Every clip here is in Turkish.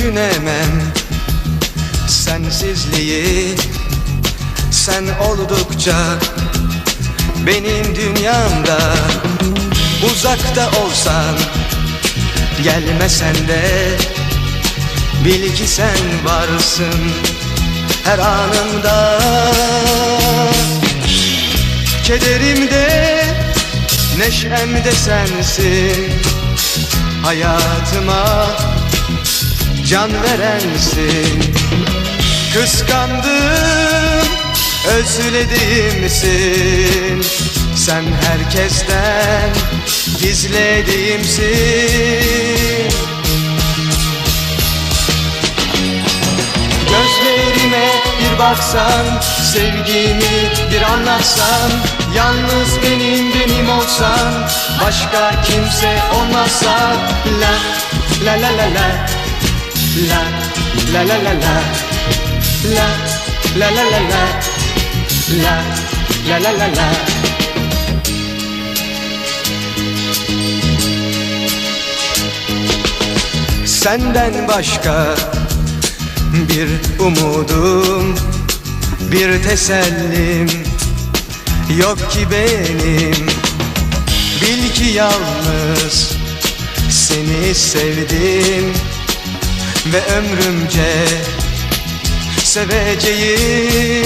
düşünemem Sensizliği Sen oldukça Benim dünyamda. Uzakta olsan Gelmesen de Bil ki sen varsın Her anımda Kederimde Neşemde sensin Hayatıma Can verensin Kıskandım Özlediğimsin Sen herkesten Gizlediğimsin Gözlerime bir baksan Sevgimi bir anlatsan Yalnız benim benim olsan Başka kimse olmazsa La la la la la La la la la la. La la la la la. La la la la la. Senden başka bir umudum Bir tesellim yok ki benim. Bil ki yalnız seni sevdim Ve ömrümce seveceğim.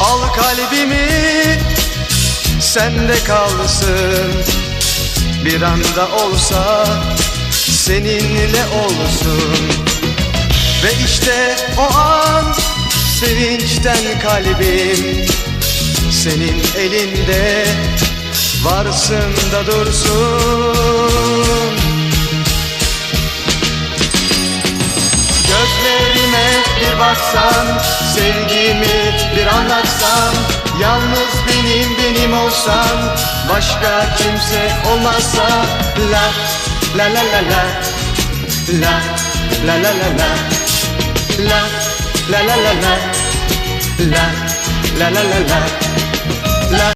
Al kalbimi sende kalsın. Bir anda olsa seninle olsun. Ve işte o an sevinçten kalbim Senin elinde. Varsın da dursun baksan Sevgimi bir anlatsan Yalnız benim benim olsan Başka kimse olmazsa la la la la La la la la la La la la la la La la la la la La